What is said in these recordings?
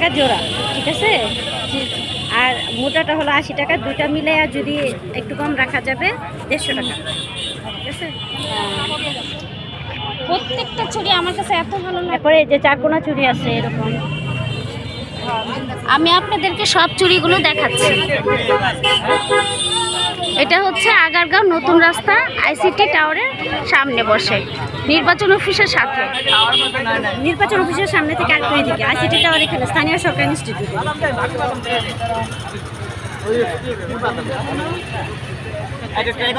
টাকা জোড়া ঠিক আছে? আর মোটাটা হলো আশি টাকা দুটা মিলে আর যদি একটু কম রাখা যাবে দেড়শো টাকা। ঠিক আছে? প্রত্যেকটা চুরি আমার কাছে এত ভালো লাগে। তারপরে যে চারকোনা চুরি আছে এরকম। আমি আপনাদেরকে সব চুরিগুলো দেখাচ্ছি। এটা হচ্ছে আগারগাঁও নতুন রাস্তা আইসিটি টাওয়ারের সামনে বসে। নির্বাচন অফিসের সাথে। নির্বাচন অফিসের সামনে থেকে আর দুই দিকে। আইসিটি টাওয়ার এখানে স্থানীয় সরকার ইনস্টিটিউট। ট্রাই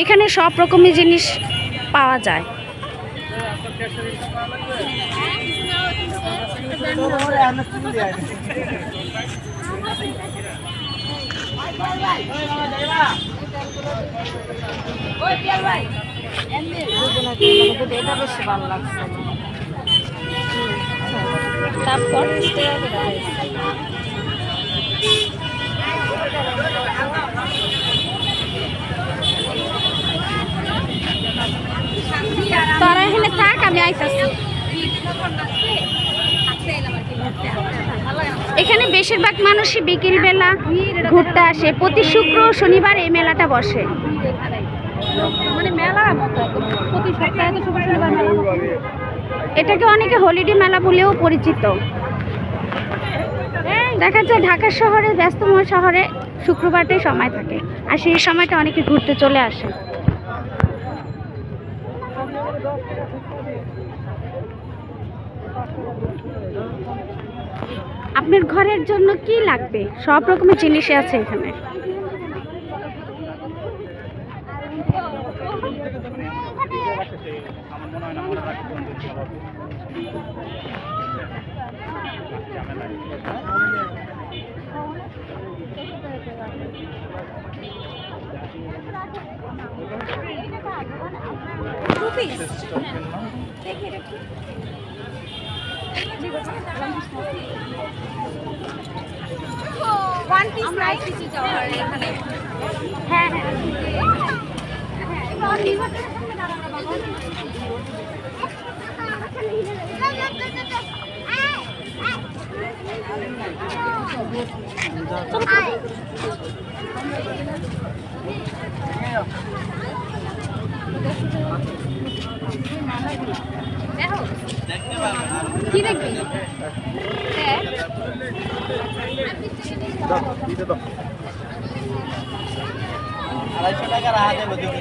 এখানে সব রকমের জিনিস পাওয়া যায়। তারপর তোরা এখানে থাক আমি আইতাছি এখানে বেশিরভাগ মানুষই বিকেল বেলা ঘুরতে আসে। প্রতি শুক্র শনিবার এই মেলাটা বসে। মানে মেলার প্রতি সপ্তাহে তো শুক্র শনিবার মেলা এটাকে অনেকে হলিডে মেলা বলেও পরিচিত। দেখা যায় ঢাকা শহরে ব্যস্তময় শহরে শুক্রবারটাই সময় থাকে। আর সেই সময়টা অনেকে ঘুরতে চলে আসে। আপনার ঘরের জন্য কি লাগবে? সব রকমের জিনিসই আছে এখানে। ওয়ান পিস নাই হ্যাঁ হ্যাঁ কি আড়াইশো টাকা রাখা দেবো